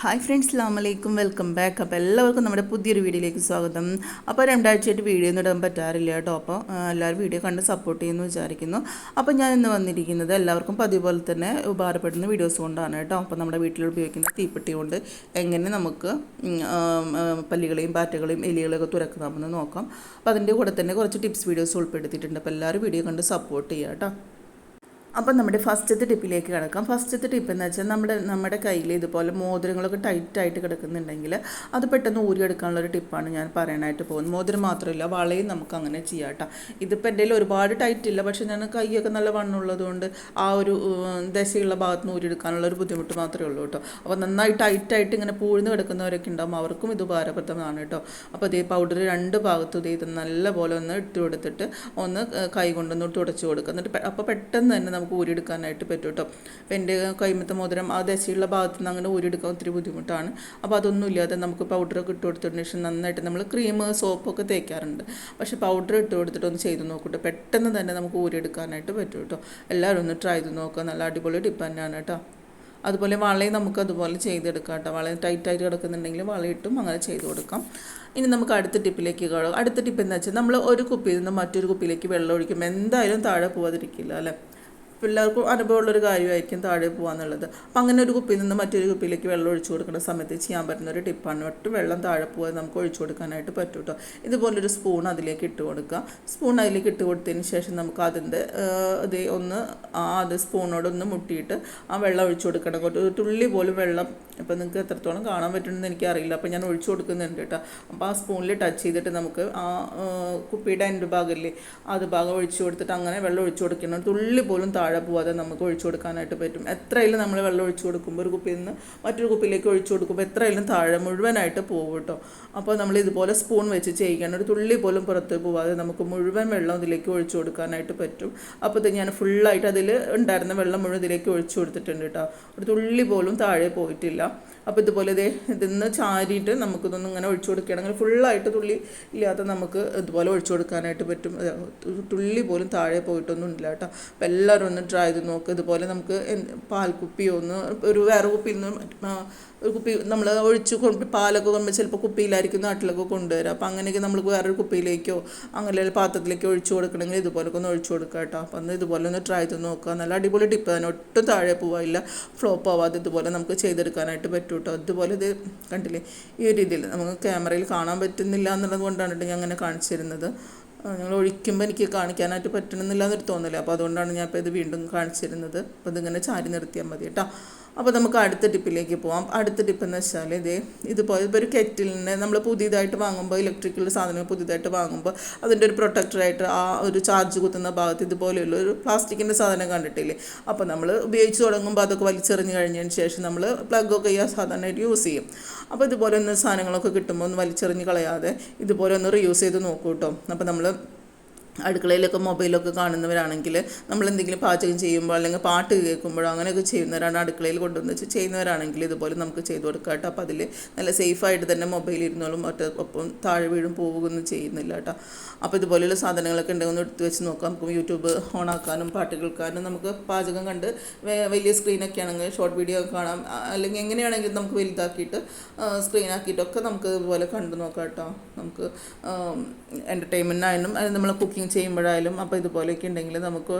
Hi friends അസ്ലാം വലൈക്കും welcome back അപ്പോൾ എല്ലാവർക്കും നമ്മുടെ പുതിയൊരു വീഡിയോയിലേക്ക് സ്വാഗതം. അപ്പോൾ രണ്ടാഴ്ചയായിട്ട് വീഡിയോ ഒന്നും ഇടാൻ പറ്റാറില്ല കേട്ടോ. അപ്പോൾ എല്ലാവരും വീഡിയോ കണ്ട് സപ്പോർട്ട് ചെയ്യുമെന്ന് വിചാരിക്കുന്നു. അപ്പോൾ ഞാൻ ഇന്ന് വന്നിരിക്കുന്നത് എല്ലാവർക്കും പതിവ് പോലെ തന്നെ ഉപകാരപ്പെടുന്ന വീഡിയോസ് കൊണ്ടാണ് കേട്ടോ. അപ്പോൾ നമ്മുടെ വീട്ടിൽ ഉപയോഗിക്കുന്ന തീപ്പെട്ടി കൊണ്ട് എങ്ങനെ നമുക്ക് പല്ലികളെയും പാറ്റകളെയും എലികളെയൊക്കെ തുറക്കാമെന്ന് നോക്കാം. അപ്പോൾ അതിന്റെ കൂടെ തന്നെ കുറച്ച് ടിപ്സ് വീഡിയോസ് ഉൾപ്പെടുത്തിയിട്ടുണ്ട്. അപ്പോൾ എല്ലാവരും വീഡിയോ കണ്ട് സപ്പോർട്ട് ചെയ്യുക കേട്ടോ. അപ്പം നമ്മുടെ ഫസ്റ്റത്തെ ടിപ്പിലേക്ക് കിടക്കാം. ഫസ്റ്റത്തെ ടിപ്പ് എന്ന് വെച്ചാൽ നമ്മുടെ നമ്മുടെ കയ്യിൽ ഇതുപോലെ മോതിരങ്ങളൊക്കെ ടൈറ്റായിട്ട് കിടക്കുന്നുണ്ടെങ്കിൽ അത് പെട്ടെന്ന് ഊരിയെടുക്കാനുള്ള ഒരു ടിപ്പാണ് ഞാൻ പറയാനായിട്ട് പോകുന്നത്. മോതിരം മാത്രമല്ല വളയും നമുക്ക് അങ്ങനെ ചെയ്യാം കേട്ടോ. ഇതിപ്പോൾ എന്റെ ഒരുപാട് ടൈറ്റ് ഇല്ല പക്ഷേ ഞാൻ കൈയൊക്കെ നല്ല വണ്ണുള്ളതുകൊണ്ട് ആ ഒരു ദശയുള്ള ഭാഗത്ത് നിന്ന് ഊരിയെടുക്കാനുള്ള ഒരു ബുദ്ധിമുട്ട് മാത്രമേ ഉള്ളൂ കേട്ടോ. അപ്പോൾ നന്നായി ടൈറ്റായിട്ട് ഇങ്ങനെ പൂഴ്ന്ന് കിടക്കുന്നവരൊക്കെ ഉണ്ടാകും അവർക്കും ഇത് ഉപകാരപ്രദമാണ് കേട്ടോ. അപ്പോൾ ഇതേ പൗഡർ രണ്ട് ഭാഗത്തും ഇതേ ഇത് നല്ലപോലെ ഒന്ന് ഇട്ട് കൊടുത്തിട്ട് ഒന്ന് കൈ കൊണ്ടൊന്ന് തുടച്ച് കൊടുക്കുക. എന്നിട്ട് അപ്പോൾ പെട്ടെന്ന് തന്നെ നമുക്ക് ഊരിയെടുക്കാനായിട്ട് പറ്റും കേട്ടോ അപ്പോൾ എന്റെ കൈമത്തെ മോതിരം ആ ദശയുള്ള ഭാഗത്ത് നിന്ന് അങ്ങനെ ഊരിയെടുക്കാൻ ഒത്തിരി ബുദ്ധിമുട്ടാണ്. അപ്പോൾ അതൊന്നും ഇല്ലാതെ നമുക്ക് പൗഡറൊക്കെ ഇട്ട് കൊടുത്തതിന് ശേഷം നന്നായിട്ട് നമ്മൾ ക്രീം സോപ്പൊക്കെ തേക്കാറുണ്ട്. പക്ഷേ പൗഡർ ഇട്ട് കൊടുത്തിട്ട് ഒന്ന് ചെയ്ത് നോക്കട്ടെ പെട്ടെന്ന് തന്നെ നമുക്ക് ഊരിയെടുക്കാനായിട്ട് പറ്റും കേട്ടോ എല്ലാവരും ഒന്ന് ട്രൈ ചെയ്ത് നോക്കുക. നല്ല അടിപൊളി ടിപ്പ് തന്നെയാണ് കേട്ടോ അതുപോലെ വളയും നമുക്ക് അതുപോലെ ചെയ്തെടുക്കാം കേട്ടോ വള ടൈറ്റായിട്ട് കിടക്കുന്നുണ്ടെങ്കിൽ വളയിട്ടും അങ്ങനെ ചെയ്ത് കൊടുക്കാം. ഇനി നമുക്ക് അടുത്ത ടിപ്പിലേക്ക് അടുത്ത ടിപ്പ് എന്താ വെച്ചാൽ നമ്മൾ ഒരു കുപ്പിയിൽ നിന്ന് മറ്റൊരു കുപ്പിയിലേക്ക് വെള്ളം ഒഴിക്കുമ്പോൾ എന്തായാലും താഴെ പോകാതിരിക്കില്ല അല്ലേ? പിള്ളേർക്കും അനുഭവമുള്ളൊരു കാര്യമായിരിക്കും താഴെ പോകാന്നുള്ളത് അപ്പം അങ്ങനെ ഒരു കുപ്പിയിൽ നിന്ന് മറ്റൊരു കുപ്പിയിലേക്ക് വെള്ളം ഒഴിച്ചു കൊടുക്കുന്ന സമയത്ത് ചെയ്യാൻ പറ്റുന്ന ഒരു ടിപ്പാണ്. ഒട്ട് വെള്ളം താഴെ പോകാതെ നമുക്ക് ഒഴിച്ചു കൊടുക്കാനായിട്ട് പറ്റും കേട്ടോ ഇതുപോലൊരു സ്പൂൺ അതിലേക്ക് ഇട്ട് കൊടുക്കുക. സ്പൂൺ അതിലേക്ക് ഇട്ട് കൊടുത്തതിന് ശേഷം നമുക്ക് അതിന്റെ ഇത് ഒന്ന് ആ അത് സ്പൂണോടൊന്ന് മുട്ടിയിട്ട് ആ വെള്ളം ഒഴിച്ചു കൊടുക്കണം. ഒരു തുള്ളി പോലും വെള്ളം ഇപ്പം നിങ്ങൾക്ക് എത്രത്തോളം കാണാൻ പറ്റുമെന്ന് എനിക്കറിയില്ല. അപ്പോൾ ഞാൻ ഒഴിച്ചു കൊടുക്കുന്നുണ്ട് കേട്ടോ അപ്പോൾ ആ സ്പൂണിൽ ടച്ച് ചെയ്തിട്ട് നമുക്ക് ആ ആ, കുപ്പിയുടെ എന്റെ ഭാഗമില്ലേ അത് ഭാഗം ഒഴിച്ചു കൊടുത്തിട്ട് അങ്ങനെ വെള്ളം ഒഴിച്ചു കൊടുക്കണം. തുള്ളി പോലും താഴെ പോവാതെ നമുക്ക് ഒഴിച്ചു കൊടുക്കാനായിട്ട് പറ്റും. എത്രയിലും നമ്മൾ വെള്ളം ഒഴിച്ചു കൊടുക്കുമ്പോൾ ഒരു കുപ്പിയിൽ നിന്ന് മറ്റൊരു കുപ്പിയിലേക്ക് ഒഴിച്ചു കൊടുക്കുമ്പോൾ എത്രയിലും താഴെ മുഴുവനായിട്ട് പോകും കേട്ടോ. അപ്പോൾ നമ്മൾ ഇതുപോലെ സ്പൂൺ വെച്ച് ചെയ്യിക്കണം ഒരു തുള്ളി പോലും പുറത്ത് പോവാതെ നമുക്ക് മുഴുവൻ വെള്ളം ഇതിലേക്ക് ഒഴിച്ചു കൊടുക്കാനായിട്ട് പറ്റും. അപ്പോൾ ഞാൻ ഫുള്ളായിട്ട് അതിൽ ഉണ്ടായിരുന്ന വെള്ളം മുഴുവൻ ഇതിലേക്ക് ഒഴിച്ചു കൊടുത്തിട്ടുണ്ട് കേട്ടോ. ഒരു തുള്ളി പോലും താഴെ പോയിട്ടില്ല. അപ്പോൾ ഇതുപോലെ ഇതേ ഇതിന്ന് ചാരിയിട്ട് നമുക്കിതൊന്നും ഇങ്ങനെ ഒഴിച്ചു കൊടുക്കുകയാണെങ്കിൽ ഫുള്ളായിട്ട് തുള്ളി ഇല്ലാതെ നമുക്ക് ഇതുപോലെ ഒഴിച്ചു കൊടുക്കാനായിട്ട് പറ്റും. തുള്ളി പോലും താഴെ പോയിട്ടൊന്നും ഇല്ല കേട്ടോ. അപ്പോൾ എല്ലാവരും ഒന്ന് ട്രൈ ചെയ്ത് നോക്കുക ഇതുപോലെ നമുക്ക് പാൽക്കുപ്പി ഒന്ന് ഒരു വേറെ കുപ്പിയിൽ നിന്ന് ഒരു കുപ്പി നമ്മൾ ഒഴിച്ച് കൊണ്ട് പാലൊക്കെ കൊണ്ടുമ്പോൾ ചിലപ്പോൾ കുപ്പിയിലായിരിക്കും നാട്ടിലൊക്കെ കൊണ്ടുവരിക അപ്പോൾ അങ്ങനെയൊക്കെ നമ്മൾ വേറൊരു കുപ്പിയിലേക്കോ അങ്ങനെ പാത്രത്തിലേക്കോ ഒഴിച്ചു കൊടുക്കണമെങ്കിൽ ഇതുപോലൊക്കെ ഒന്ന് ഒഴിച്ചു കൊടുക്കുക കേട്ടോ. അപ്പോൾ അന്ന് ഇതുപോലെ ഒന്ന് ട്രൈ ചെയ്ത് നോക്കുക നല്ല അടിപൊളി ടിപ്പ് തന്നെ. ഒട്ടും താഴെ പോവാറില്ല ഫ്ലോപ്പ് ആവാതെ ഇതുപോലെ നമുക്ക് ചെയ്തെടുക്കാനായിട്ട് പറ്റും കേട്ടോ. ഇതുപോലെ ഇത് കണ്ടില്ലേ? ഈ ഒരു രീതിയിൽ നമുക്ക് ക്യാമറയിൽ കാണാൻ പറ്റുന്നില്ല എന്നുള്ളത് കൊണ്ടാണ് കേട്ടോ ഞാൻ അങ്ങനെ കാണിച്ചിരുന്നത് ഞങ്ങൾ ഒഴിക്കുമ്പോൾ എനിക്ക് കാണിക്കാനായിട്ട് പറ്റണമെന്നില്ല എന്നൊരു തോന്നൽ. അപ്പോൾ അതുകൊണ്ടാണ് ഞാൻ ഇപ്പോൾ ഇത് വീണ്ടും കാണിച്ചിരുന്നത്. അപ്പോൾ ഇതിങ്ങനെ ചാരി നിർത്തിയാൽ മതി കേട്ടോ. അപ്പോൾ നമുക്ക് അടുത്ത ടിപ്പിലേക്ക് പോവാം. അടുത്ത ടിപ്പ് എന്ന് വെച്ചാൽ ഇതേ ഇതുപോലെ ഇപ്പോൾ ഒരു കെറ്റിലിന് നമ്മൾ പുതിയതായിട്ട് വാങ്ങുമ്പോൾ ഇലക്ട്രിക്കൽ സാധനങ്ങൾ പുതിയതായിട്ട് വാങ്ങുമ്പോൾ അതിന്റെ ഒരു പ്രൊട്ടക്ടറായിട്ട് ആ ഒരു ചാർജ് കുത്തുന്ന ഭാഗത്ത് ഇതുപോലെയുള്ള ഒരു പ്ലാസ്റ്റിക്കിന്റെ സാധനം കണ്ടിട്ടില്ലേ? അപ്പോൾ നമ്മൾ ഉപയോഗിച്ച് തുടങ്ങുമ്പോൾ അതൊക്കെ വലിച്ചെറിഞ്ഞ് കഴിഞ്ഞതിന് ശേഷം നമ്മൾ പ്ലഗൊക്കെ ഈ സാധാരണയായിട്ട് യൂസ് ചെയ്യും. അപ്പോൾ ഇതുപോലെ ഒന്ന് സാധനങ്ങളൊക്കെ കിട്ടുമ്പോൾ ഒന്ന് വലിച്ചെറിഞ്ഞ് കളയാതെ ഇതുപോലെ ഒന്ന് റീയൂസ് ചെയ്ത് നോക്കൂ കേട്ടോ അപ്പോൾ നമ്മൾ അടുക്കളയിലൊക്കെ മൊബൈലൊക്കെ കാണുന്നവരാണെങ്കിൽ നമ്മൾ എന്തെങ്കിലും പാചകം ചെയ്യുമ്പോൾ അല്ലെങ്കിൽ പാട്ട് കേൾക്കുമ്പോഴോ അങ്ങനെയൊക്കെ ചെയ്യുന്നവരാണ് അടുക്കളയിൽ കൊണ്ടുവന്ന് വെച്ച് ചെയ്യുന്നവരാണെങ്കിൽ ഇതുപോലെ നമുക്ക് ചെയ്ത് കൊടുക്കാം കേട്ടോ. അപ്പോൾ അതിൽ നല്ല സേഫായിട്ട് തന്നെ മൊബൈൽ ഇരുന്നോളും മറ്റേ ഒപ്പം താഴെ വീഴും പോവുകയൊന്നും ചെയ്യുന്നില്ല കേട്ടോ. അപ്പോൾ ഇതുപോലെയുള്ള സാധനങ്ങളൊക്കെ ഉണ്ടെങ്കിൽ ഒന്ന് എടുത്ത് വെച്ച് നോക്കാം. നമുക്ക് യൂട്യൂബ് ഓണാക്കാനും പാട്ട് കേൾക്കാനും നമുക്ക് പാചകം കണ്ട് വലിയ സ്ക്രീനൊക്കെ ആണെങ്കിൽ ഷോർട്ട് വീഡിയോ കാണാം. അല്ലെങ്കിൽ എങ്ങനെയാണെങ്കിലും നമുക്ക് വലുതാക്കിയിട്ട് സ്ക്രീനാക്കിയിട്ടൊക്കെ നമുക്ക് ഇതുപോലെ കണ്ടു നോക്കാം കേട്ടോ. നമുക്ക് എന്റർടൈൻമെന്റിനായാലും അത് നമ്മളെ കുക്കിംഗ് ചെയ്യുമ്പോഴായാലും അപ്പോൾ ഇതുപോലെയൊക്കെ ഉണ്ടെങ്കിൽ നമുക്ക്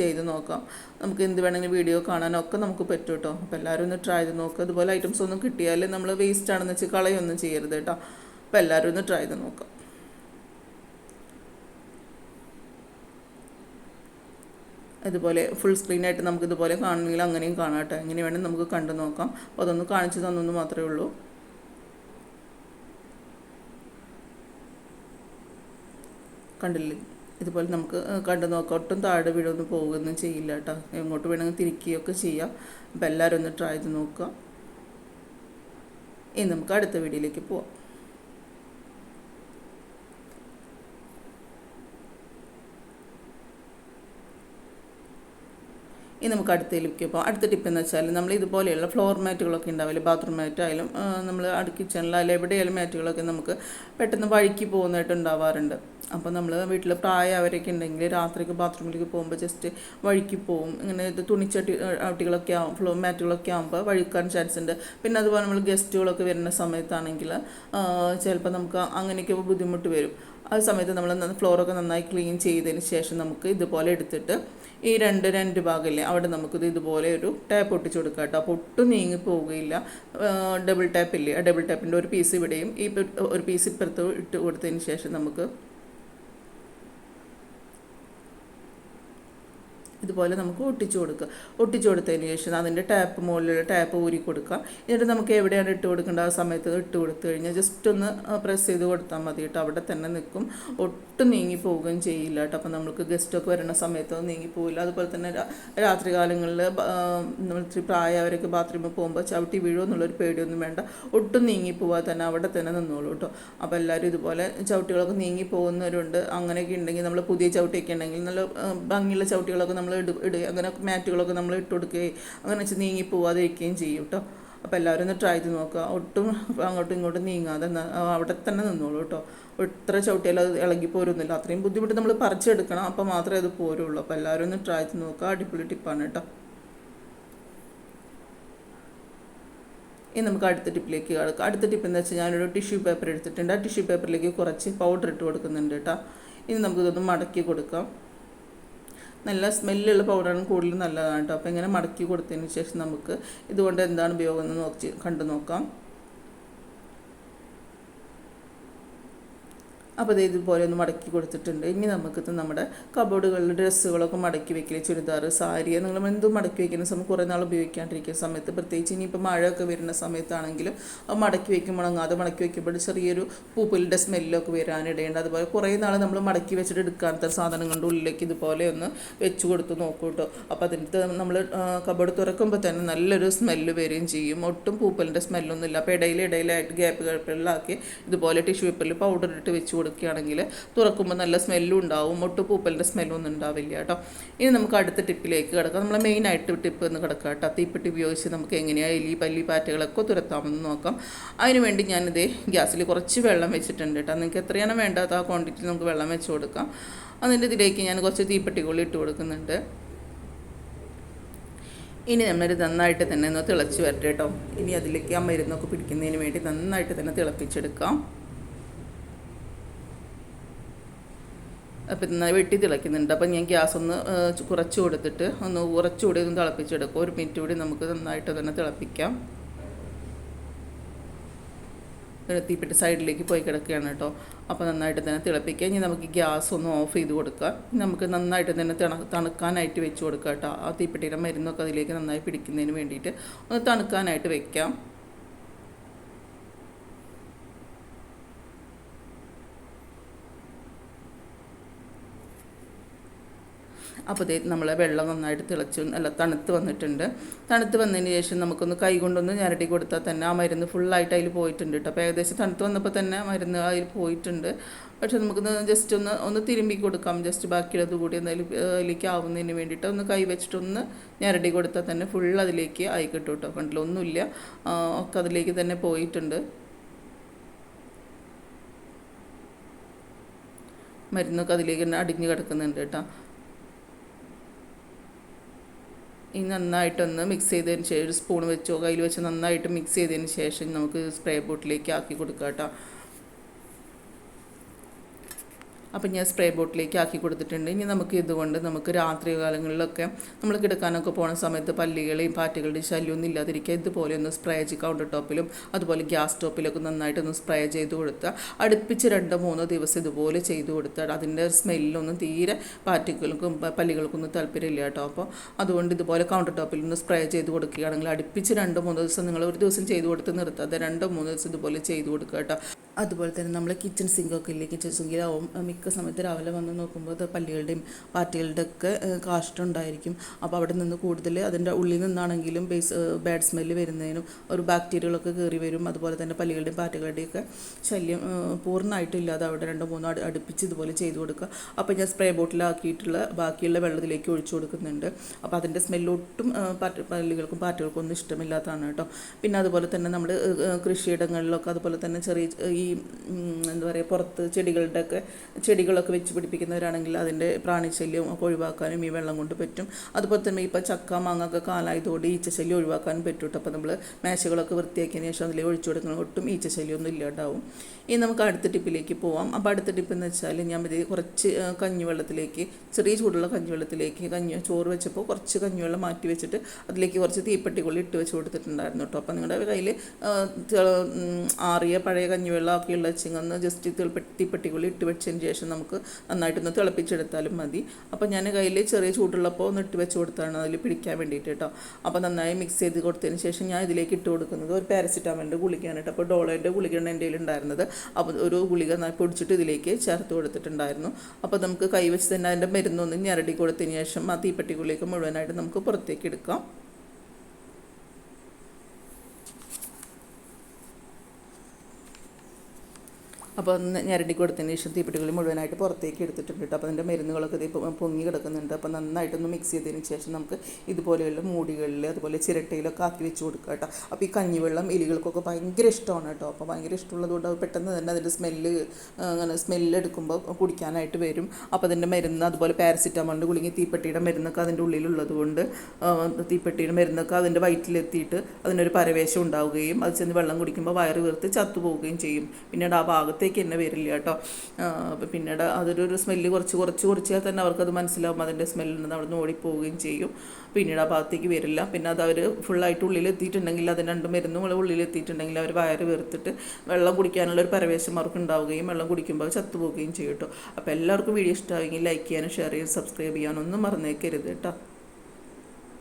ചെയ്ത് നോക്കാം. നമുക്ക് എന്ത് വേണമെങ്കിലും വീഡിയോ കാണാനൊക്കെ നമുക്ക് പറ്റും കേട്ടോ. അപ്പോൾ എല്ലാവരും ഒന്ന് ട്രൈ ചെയ്ത് നോക്കുക അതുപോലെ ഐറ്റംസ് ഒന്നും കിട്ടിയാൽ നമ്മൾ വേസ്റ്റ് ആണെന്ന് വെച്ച് കളയൊന്നും ചെയ്യരുത് കേട്ടോ. അപ്പോൾ എല്ലാവരും ഒന്ന് ട്രൈ ചെയ്ത് നോക്കാം. അതുപോലെ ഫുൾ സ്ക്രീനായിട്ട് നമുക്കിതുപോലെ കാണണമെങ്കിൽ അങ്ങനെയും കാണാം കേട്ടോ. എങ്ങനെ വേണമെങ്കിൽ നമുക്ക് കണ്ടു നോക്കാം. അപ്പോൾ അതൊന്ന് കാണിച്ചു തന്നൊന്ന് മാത്രമേ ഉള്ളൂ. കണ്ടില്ലേ? ഇതുപോലെ നമുക്ക് കണ്ടു നോക്കാം. ഒട്ടും താഴെ വീഴൊന്നും പോകുകയൊന്നും ചെയ്യില്ല കേട്ടോ. എങ്ങോട്ട് വേണമെങ്കിൽ തിരിക്കുകയൊക്കെ ചെയ്യാം. അപ്പോൾ എല്ലാവരും ഒന്ന് ട്രൈ ചെയ്ത് നോക്കുക. ഇനി നമുക്ക് അടുത്ത വീഡിയോയിലേക്ക് പോവാം. ഇനി നമുക്ക് അടുത്തയിലേക്ക് പോകാം അടുത്ത ടിപ്പ് എന്ന് വെച്ചാൽ നമ്മൾ ഇതുപോലെയുള്ള ഫ്ലോർ മാറ്റുകളൊക്കെ ഉണ്ടാവില്ലേ? ബാത്റൂം മാറ്റ് ആയാലും നമ്മൾ കിച്ചണിലായാലും എവിടെയായാലും മാറ്റുകളൊക്കെ നമുക്ക് പെട്ടെന്ന് വഴുക്കി പോകുന്നതായിട്ട് ഉണ്ടാവാറുണ്ട്. അപ്പോൾ നമ്മൾ വീട്ടിൽ പ്രായമായവരൊക്കെ ഉണ്ടെങ്കിൽ രാത്രിക്ക് ബാത്റൂമിലേക്ക് പോകുമ്പോൾ ജസ്റ്റ് വഴിക്ക് പോകും ഇങ്ങനെ ഇത് തുണിച്ചട്ടി അട്ടികളൊക്കെ ആവും ഫ്ലോ മാറ്റുകളൊക്കെ ആകുമ്പോൾ വഴിക്കാൻ ചാൻസ് ഉണ്ട്. പിന്നെ അതുപോലെ നമ്മൾ ഗസ്റ്റുകളൊക്കെ വരുന്ന സമയത്താണെങ്കിൽ ചിലപ്പോൾ നമുക്ക് അങ്ങനെയൊക്കെ ബുദ്ധിമുട്ട് വരും. ആ സമയത്ത് നമ്മൾ ഫ്ലോറൊക്കെ നന്നായി ക്ലീൻ ചെയ്തതിന് ശേഷം നമുക്ക് ഇതുപോലെ എടുത്തിട്ട് ഈ രണ്ട് രണ്ട് ഭാഗമില്ലേ അവിടെ നമുക്കിത് ഇതുപോലെ ഒരു ടാപ്പ് ഒട്ടിച്ച് കൊടുക്കാം കേട്ടോ അപ്പോൾ ഒട്ടും നീങ്ങി പോവുകയില്ല. ഡബിൾ ടാപ്പ് ഇല്ലേ ആ ഡബിൾ ടാപ്പിന്റെ ഒരു പീസ് ഇവിടെയും ഈ ഒരു പീസ് ഇപ്പുറത്ത് ഇട്ട് കൊടുത്തതിന് ശേഷം നമുക്ക് ഇതുപോലെ നമുക്ക് ഒട്ടിച്ചു കൊടുക്കുക. ഒട്ടിച്ചു കൊടുത്തതിന് ശേഷം അതിന്റെ ടാപ്പ് മുകളിലുള്ള ടാപ്പ് ഊരി കൊടുക്കുക. എന്നിട്ട് നമുക്ക് എവിടെയാണ് ഇട്ട് കൊടുക്കേണ്ട ആ സമയത്ത് ഇട്ട് കൊടുത്തു കഴിഞ്ഞാൽ ജസ്റ്റ് ഒന്ന് പ്രസ് ചെയ്ത് കൊടുത്താൽ മതി കേട്ടോ. അവിടെ തന്നെ നിൽക്കും. ഒട്ടും നീങ്ങി പോവുകയും ചെയ്യില്ല കേട്ടോ. അപ്പം നമുക്ക് ഗസ്റ്റൊക്കെ വരുന്ന സമയത്ത് നീങ്ങി പോവില്ല. അതുപോലെ തന്നെ രാത്രി കാലങ്ങളിൽ നമ്മൾ ഇത്തിരി പ്രായമായവരൊക്കെ ബാത്റൂമിൽ പോകുമ്പോൾ ചവിട്ടി വീഴുമോ എന്നുള്ളൊരു പേടിയൊന്നും വേണ്ട. ഒട്ടും നീങ്ങി പോവാതെ തന്നെ അവിടെ തന്നെ നിന്നോളൂ കേട്ടോ. അപ്പോൾ എല്ലാവരും ഇതുപോലെ ചവിട്ടികളൊക്കെ നീങ്ങി പോകുന്നവരുണ്ട്. അങ്ങനെയൊക്കെ ഉണ്ടെങ്കിൽ നമ്മൾ പുതിയ ചവിട്ടിയൊക്കെ ഉണ്ടെങ്കിൽ നല്ല ഭംഗിയുള്ള ചവിട്ടികളൊക്കെ നമ്മൾ ഇട ഇടുക അങ്ങനെ മാറ്റുകളൊക്കെ നമ്മൾ ഇട്ട് കൊടുക്കുകയും അങ്ങനെ വെച്ച് നീങ്ങി പോവാതിരിക്കുകയും ചെയ്യും കേട്ടോ അപ്പോൾ എല്ലാവരും ഒന്ന് ട്രൈ ചെയ്ത് നോക്കുക. ഒട്ടും അങ്ങോട്ടും ഇങ്ങോട്ടും നീങ്ങാതെ അവിടെ തന്നെ നിന്നോളൂ കേട്ടോ എത്ര ചവിട്ടിയാലും അത് ഇളകി പോരുന്നില്ല. അത്രയും ബുദ്ധിമുട്ട് നമ്മൾ പറിച്ചെടുക്കണം. അപ്പോൾ മാത്രമേ അത് പോരുള്ളൂ. അപ്പോൾ എല്ലാവരും ഒന്ന് ട്രൈ ചെയ്ത് നോക്കുക. അടിപൊളി ടിപ്പാണ് കേട്ടോ ഇനി നമുക്ക് അടുത്ത ടിപ്പിലേക്ക് കിടക്കാം. അടുത്ത ടിപ്പ് എന്ന് വെച്ചാൽ ഞാനൊരു ടിഷ്യൂ പേപ്പർ എടുത്തിട്ടുണ്ട്. ആ ടിഷ്യൂ പേപ്പറിലേക്ക് കുറച്ച് പൗഡർ ഇട്ട് കൊടുക്കുന്നുണ്ട് കേട്ടോ ഇനി നമുക്കിതൊന്ന് മടക്കി കൊടുക്കാം. നല്ല സ്മെല്ലുള്ള പൗഡറാണ് കൂടുതൽ നല്ലതാണ് കേട്ടോ. അപ്പോൾ ഇങ്ങനെ മടക്കി കൊടുത്തതിന് ശേഷം നമുക്ക് ഇതുകൊണ്ട് എന്താണ് ഉപയോഗം എന്ന് നോക്കി കണ്ടു നോക്കാം. അപ്പോൾ ഇത് ഇതുപോലെ ഒന്ന് മടക്കി കൊടുത്തിട്ടുണ്ട്. ഇനി നമുക്കിത് നമ്മുടെ കബോർഡുകളിൽ ഡ്രസ്സുകളൊക്കെ മടക്കി വെക്കൽ ചുരിദാർ സാരി നിങ്ങൾ എന്തും മടക്കി വെക്കുന്ന സമയം കുറേ നാൾ ഉപയോഗിക്കാണ്ടിരിക്കുന്ന സമയത്ത് പ്രത്യേകിച്ച് ഇനിയിപ്പോൾ മഴയൊക്കെ വരുന്ന സമയത്താണെങ്കിലും അത് മടക്കി വെക്കുമ്പോൾ ഉണങ്ങാതെ മടക്കി വെക്കുമ്പോൾ ചെറിയൊരു പൂപ്പലിന്റെ സ്മെല്ലൊക്കെ വരാനിടയുണ്ട്. അതുപോലെ കുറേ നാൾ നമ്മൾ മടക്കി വെച്ചിട്ട് എടുക്കാത്ത സാധനങ്ങളുടെ ഉള്ളിലേക്ക് ഇതുപോലെ ഒന്ന് വെച്ച് കൊടുത്ത് നോക്കൂ കേട്ടോ അപ്പോൾ അതിന്റെ നമ്മൾ കബോർഡ് തുറക്കുമ്പോൾ തന്നെ നല്ലൊരു സ്മെല്ല് വരികയും ചെയ്യും. ഒട്ടും പൂപ്പലിന്റെ സ്മെല്ലൊന്നും ഇല്ല അപ്പോൾ ഇടയിൽ ഇടയിലായിട്ട് ഗ്യാപ്പ് ഗ്യാപ്പുകളിലാക്കി ഇതുപോലെ ടിഷ്യൂ പേപ്പറിൽ പൗഡർ ഇട്ട് വെച്ച് കൊടുക്കുകയാണെങ്കിൽ തുറക്കുമ്പോൾ നല്ല സ്മെല്ലും ഉണ്ടാവും. മുട്ടുപൂപ്പലിന്റെ സ്മെല്ലൊന്നും ഉണ്ടാവില്ല കേട്ടോ. ഇനി നമുക്ക് അടുത്ത ടിപ്പിലേക്ക് കിടക്കാം. നമ്മൾ മെയിനായിട്ട് ടിപ്പ് എന്ന് കിടക്കാം കേട്ടോ. തീപ്പെട്ടി ഉപയോഗിച്ച് നമുക്ക് എങ്ങനെയാണ് എലി പല്ലി പാറ്റകളൊക്കെ തുരത്താമെന്ന് നോക്കാം. അതിനുവേണ്ടി ഞാനിതേ ഗ്യാസിൽ കുറച്ച് വെള്ളം വെച്ചിട്ടുണ്ട് കേട്ടോ. നിങ്ങൾക്ക് എത്രയാണ് വേണ്ടാത്ത ആ ക്വാണ്ടിറ്റി നമുക്ക് വെള്ളം വെച്ച് കൊടുക്കാം. അതിന്റെ ഇതിലേക്ക് ഞാൻ കുറച്ച് തീപ്പെട്ടിക്കുള്ളി ഇട്ട് കൊടുക്കുന്നുണ്ട്. ഇനി നമ്മളൊരു നന്നായിട്ട് തന്നെ ഒന്ന് തിളച്ച് വരട്ടെ കേട്ടോ. ഇനി അതിലേക്ക് ആ മരുന്നൊക്കെ പിടിക്കുന്നതിന് വേണ്ടി നന്നായിട്ട് തന്നെ തിളപ്പിച്ചെടുക്കാം. നന്നായി വെട്ടി തിളയ്ക്കുന്നുണ്ട്. അപ്പം ഞാൻ ഗ്യാസ് ഒന്ന് കുറച്ച് കൊടുത്തിട്ട് ഒന്ന് കുറച്ചുകൂടി ഒന്ന് തിളപ്പിച്ചെടുക്കും. ഒരു മിനിറ്റ് കൂടി നമുക്ക് നന്നായിട്ട് തന്നെ തിളപ്പിക്കാം. തീപ്പിട്ട് സൈഡിലേക്ക് പോയി കിടക്കുകയാണ് കേട്ടോ. അപ്പോൾ നന്നായിട്ട് തന്നെ തിളപ്പിക്കുക ഇനി നമുക്ക് ഗ്യാസ് ഒന്ന് ഓഫ് ചെയ്ത് കൊടുക്കുക. നമുക്ക് നന്നായിട്ട് തന്നെ തിണ തണുക്കാനായിട്ട് വെച്ച് കൊടുക്കുക കേട്ടോ. ആ തീപ്പെട്ടിയുടെ മരുന്നൊക്കെ അതിലേക്ക് നന്നായി പിടിക്കുന്നതിന് വേണ്ടിയിട്ട്. ഒന്ന് തണുക്കാനായിട്ട് വെക്കാം. അപ്പോൾ ഇതേ നമ്മളെ വെള്ളം നന്നായിട്ട് തിളച്ച് നല്ല തണുത്ത് വന്നിട്ടുണ്ട്. തണുത്ത് വന്നതിന് ശേഷം നമുക്കൊന്ന് കൈ കൊണ്ടൊന്ന് ഞരടി കൊടുത്താൽ തന്നെ ആ മരുന്ന് ഫുള്ളായിട്ട് അതിൽ പോയിട്ടുണ്ട് കേട്ടോ. അപ്പോൾ ഏകദേശം തണുത്ത് വന്നപ്പോൾ തന്നെ മരുന്ന് അതിൽ പോയിട്ടുണ്ട്. പക്ഷെ നമുക്കൊന്ന് ജസ്റ്റ് ഒന്ന് ഒന്ന് തിരുമ്പി കൊടുക്കാം. ജസ്റ്റ് ബാക്കിയുള്ളത് കൂടി എന്തായാലും അതിലേക്ക് ആവുന്നതിന് വേണ്ടിയിട്ട് ഒന്ന് കൈ വെച്ചിട്ടൊന്ന് ഞരടി കൊടുത്താൽ തന്നെ ഫുൾ അതിലേക്ക് ആയി കിട്ടും കേട്ടോ. കണ്ടില്ല? ഒക്കെ അതിലേക്ക് തന്നെ പോയിട്ടുണ്ട്. മരുന്നൊക്കെ അതിലേക്ക് തന്നെ അടിഞ്ഞു കിടക്കുന്നുണ്ട് കേട്ടോ. ഈ നന്നായിട്ടൊന്ന് മിക്സ് ചെയ്തതിന് ശേഷം ഒരു സ്പൂൺ വെച്ചോ കയ്യിൽ വെച്ച് നന്നായിട്ട് മിക്സ് ചെയ്തതിന് ശേഷം നമുക്ക് സ്പ്രേ ബോട്ടിലേക്ക് ആക്കി കൊടുക്കാം കേട്ടോ അപ്പം ഞാൻ സ്പ്രേ ബോട്ടിലേക്ക് ആക്കി കൊടുത്തിട്ടുണ്ട്. ഇനി നമുക്ക് ഇതുകൊണ്ട് നമുക്ക് രാത്രി കാലങ്ങളിലൊക്കെ നമ്മൾ കിടക്കാനൊക്കെ പോകുന്ന സമയത്ത് പല്ലികളെയും പാറ്റുകളുടെയും ശല്യമൊന്നും ഇല്ലാതിരിക്കുക. ഇതുപോലെ ഒന്ന് സ്പ്രേ ചെയ്ത് കൗണ്ടർ ടോപ്പിലും അതുപോലെ ഗ്യാസ് ടോപ്പിലൊക്കെ നന്നായിട്ടൊന്ന് സ്പ്രേ ചെയ്ത് കൊടുത്താൽ അടുപ്പിച്ച് രണ്ടോ മൂന്നോ ദിവസം ഇതുപോലെ ചെയ്ത് കൊടുത്താൽ അതിന്റെ സ്മെല്ലൊന്നും തീരെ പാറ്റുകൾക്കും പല്ലികൾക്കും പല്ലികൾക്കൊന്നും താല്പര്യമില്ല കേട്ടോ. അപ്പോൾ അതുകൊണ്ട് ഇതുപോലെ കൗണ്ടർ ടോപ്പിൽ ഒന്ന് സ്പ്രേ ചെയ്ത് കൊടുക്കുകയാണെങ്കിൽ അടുപ്പിച്ച് രണ്ടോ മൂന്നോ ദിവസം നിങ്ങൾ ഒരു ദിവസം ചെയ്ത് കൊടുത്ത് നിർത്താതെ രണ്ടോ മൂന്നോ ദിവസം ഇതുപോലെ ചെയ്ത് കൊടുക്കുക കേട്ടോ. അതുപോലെ തന്നെ നമ്മൾ കിച്ചൺ സിങ്കൊക്കെ ഇല്ലേ? കിച്ചൺ സിങ്കിലാവും മിക്ക സമയത്ത് രാവിലെ വന്ന് നോക്കുമ്പോൾ അത് പല്ലികളുടെയും പാറ്റകളുടെ ഒക്കെ കാഷ്ടം ഉണ്ടായിരിക്കും. അപ്പോൾ അവിടെ നിന്ന് കൂടുതൽ അതിന്റെ ഉള്ളിൽ നിന്നാണെങ്കിലും ബേസ് ബാഡ് സ്മെല്ല് വരുന്നതിനും ഒരു ബാക്ടീരിയകളൊക്കെ കയറി വരും. അതുപോലെ തന്നെ പല്ലികളുടെയും പാറ്റകളുടെയും ഒക്കെ ശല്യം പൂർണമായിട്ടില്ലാതെ പൂർണമായിട്ടും അവിടെ രണ്ടോ മൂന്നോ അടി അടുപ്പിച്ച് ഇതുപോലെ ചെയ്ത് കൊടുക്കുക. അപ്പോൾ ഞാൻ സ്പ്രേ ബോട്ടിലാക്കിയിട്ടുള്ള ബാക്കിയുള്ള വെള്ളത്തിലേക്ക് ഒഴിച്ചു കൊടുക്കുന്നുണ്ട്. അപ്പോൾ അതിന്റെ സ്മെല്ലൊട്ടും പല്ലികൾക്കും പാറ്റകൾക്കും ഒന്നും ഇഷ്ടമില്ലാത്തതാണ് കേട്ടോ. പിന്നെ അതുപോലെ തന്നെ നമ്മൾ കൃഷിയിടങ്ങളിലൊക്കെ അതുപോലെ തന്നെ ചെറിയ ഈ എന്താ പറയുക പുറത്ത് ചെടികളുടെ ഒക്കെ ചെടികളൊക്കെ വെച്ച് പിടിപ്പിക്കുന്നവരാണെങ്കിൽ അതിന്റെ പ്രാണിശല്യം ഒക്കെ ഒഴിവാക്കാനും ഈ വെള്ളം കൊണ്ട് പറ്റും. അതുപോലെ തന്നെ ഇപ്പോൾ ചക്ക മാങ്ങ ഒക്കെ കാലായതുകൊണ്ട് ഈച്ചശല്യം ഒഴിവാക്കാനും പറ്റും കേട്ടോ. അപ്പോൾ നമ്മൾ മേശകളൊക്കെ വൃത്തിയാക്കിയതിന് ശേഷം അതിൽ ഒഴിച്ചു കൊടുക്കുന്ന ഒട്ടും ഈച്ചശല്യം ഒന്നും ഇല്ലാണ്ടാവും. ഇനി നമുക്ക് അടുത്ത ടിപ്പിലേക്ക് പോവാം. അപ്പോൾ അടുത്ത ടിപ്പ് എന്ന് വെച്ചാൽ ഞാൻ ഇത് കുറച്ച് കഞ്ഞിവെള്ളത്തിലേക്ക് ചെറിയ ചൂടുള്ള കഞ്ഞിവെള്ളത്തിലേക്ക് കഞ്ഞി ചോറ് വെച്ചപ്പോൾ കുറച്ച് കഞ്ഞിവെള്ളം മാറ്റി വെച്ചിട്ട് അതിലേക്ക് കുറച്ച് തീപ്പെട്ടിക്കുള്ളി ഇട്ട് വെച്ച് കൊടുത്തിട്ടുണ്ടായിരുന്നു കേട്ടോ. അപ്പോൾ നിങ്ങളുടെ കയ്യിൽ ആറിയ പഴയ കഞ്ഞിവെള്ളം ഒക്കെ ഉള്ള വെച്ചെങ്കിൽ ജസ്റ്റ് തീപ്പെട്ടിക്കുള്ളി ഇട്ട് വെച്ചതിന് ശേഷം നമുക്ക് നന്നായിട്ടൊന്ന് തിളപ്പിച്ചെടുത്താലും മതി. അപ്പോൾ ഞാൻ കയ്യിൽ ചെറിയ ചൂടുള്ളപ്പോൾ ഒന്ന് ഇട്ട് വെച്ച് കൊടുത്താണ് അതിൽ പിടിക്കാൻ വേണ്ടിയിട്ട് കേട്ടോ. അപ്പോൾ നന്നായി മിക്സ് ചെയ്ത് കൊടുത്തതിന് ശേഷം ഞാൻ ഇതിലേക്ക് ഇട്ട് കൊടുക്കുന്നത് ഒരു പാരസിറ്റാമോളിന്റെ ഗുളികയാണ് കേട്ടോ. അപ്പോൾ ഡോളോന്റെ ഗുളികയാണ് എന്റെ ഉണ്ടായിരുന്നത്. അപ്പോൾ ഒരു ഗുളിക പൊടിച്ചിട്ട് ഇതിലേക്ക് ചേർത്ത് കൊടുത്തിട്ടുണ്ടായിരുന്നു. അപ്പോൾ നമുക്ക് കൈവച്ച് തന്നെ അതിന്റെ മരുന്നൊന്ന് ഞരടി കൊടുത്തതിന് ശേഷം ആ തീപ്പെട്ടി ഗുളിക മുഴുവനായിട്ട് നമുക്ക് പുറത്തേക്ക് എടുക്കാം. അപ്പോൾ ഒന്ന് ഞരടി കൊടുത്തതിന് ശേഷം തീപ്പെട്ടികളിൽ മുഴുവനായിട്ട് പുറത്തേക്ക് എടുത്തിട്ടുണ്ട് കേട്ടോ. അപ്പോൾ അതിന്റെ മരുന്നുകളൊക്കെ പൊങ്ങി കിടക്കുന്നുണ്ട്. അപ്പോൾ നന്നായിട്ടൊന്ന് മിക്സ് ചെയ്തതിന് ശേഷം നമുക്ക് ഇതുപോലെയുള്ള മൂടികളിൽ അതുപോലെ ചിരട്ടയിലൊക്കെ ആക്കി വെച്ച് കൊടുക്കുക കേട്ടോ. അപ്പോൾ ഈ കഞ്ഞിവെള്ളം എലികൾക്കൊക്കെ ഭയങ്കര ഇഷ്ടമാണ് കേട്ടോ. അപ്പോൾ ഭയങ്കര ഇഷ്ടമുള്ളതുകൊണ്ട് പെട്ടെന്ന് തന്നെ അതിന്റെ സ്മെല്ല് അങ്ങനെ സ്മെല്ല് എടുക്കുമ്പോൾ കുടിക്കാനായിട്ട് വരും. അപ്പോൾ അതിന്റെ മരുന്ന് അതുപോലെ പാരസിറ്റമോളിന്റെ ഗുളിങ്ങി തീപ്പെട്ടിയുടെ മരുന്നൊക്കെ അതിന്റെ ഉള്ളിലുള്ളത് കൊണ്ട് തീപ്പെട്ടിയുടെ മരുന്നൊക്കെ അതിന്റെ വയറ്റിലെത്തിയിട്ട് അതിനൊരു പരവേശം ഉണ്ടാവുകയും അത് ചെന്ന് വെള്ളം കുടിക്കുമ്പോൾ വയറ് വീർത്ത് ചത്തുപോവുകയും ചെയ്യും. പിന്നീട് ആ ഭാഗത്തേക്ക് തന്നെ വരില്ല കേട്ടോ. പിന്നീട് അതൊരു ഒരു സ്മെല്ല് കുറച്ച് കുറച്ച് കുറച്ചാൽ തന്നെ അവർക്കത് മനസ്സിലാവും. അതിന്റെ സ്മെല്ലിൽ നിന്ന് അവിടെ നിന്ന് ഓടിപ്പോവുകയും ചെയ്യും. പിന്നീട് ആ ഭാഗത്തേക്ക് വരില്ല. പിന്നെ അത് അവർ ഫുള്ളായിട്ട് ഉള്ളിലെത്തിയിട്ടുണ്ടെങ്കിൽ അത് രണ്ട് മരുന്നും ഉള്ളിൽ ഉള്ളിലെത്തിയിട്ടുണ്ടെങ്കിൽ അവർ വയറ് വീർത്തിട്ട് വെള്ളം കുടിക്കാനുള്ള ഒരു പരവേശം അവർക്ക് ഉണ്ടാവുകയും വെള്ളം കുടിക്കുമ്പോൾ ചത്തുപോവുകയും ചെയ്യും കേട്ടോ. അപ്പോൾ എല്ലാവർക്കും വീഡിയോ ഇഷ്ടമായെങ്കിൽ ലൈക്ക് ചെയ്യാനും ഷെയർ ചെയ്യാനും സബ്സ്ക്രൈബ് ചെയ്യാനും ഒന്നും മറന്നേക്കരുത് കേട്ടോ.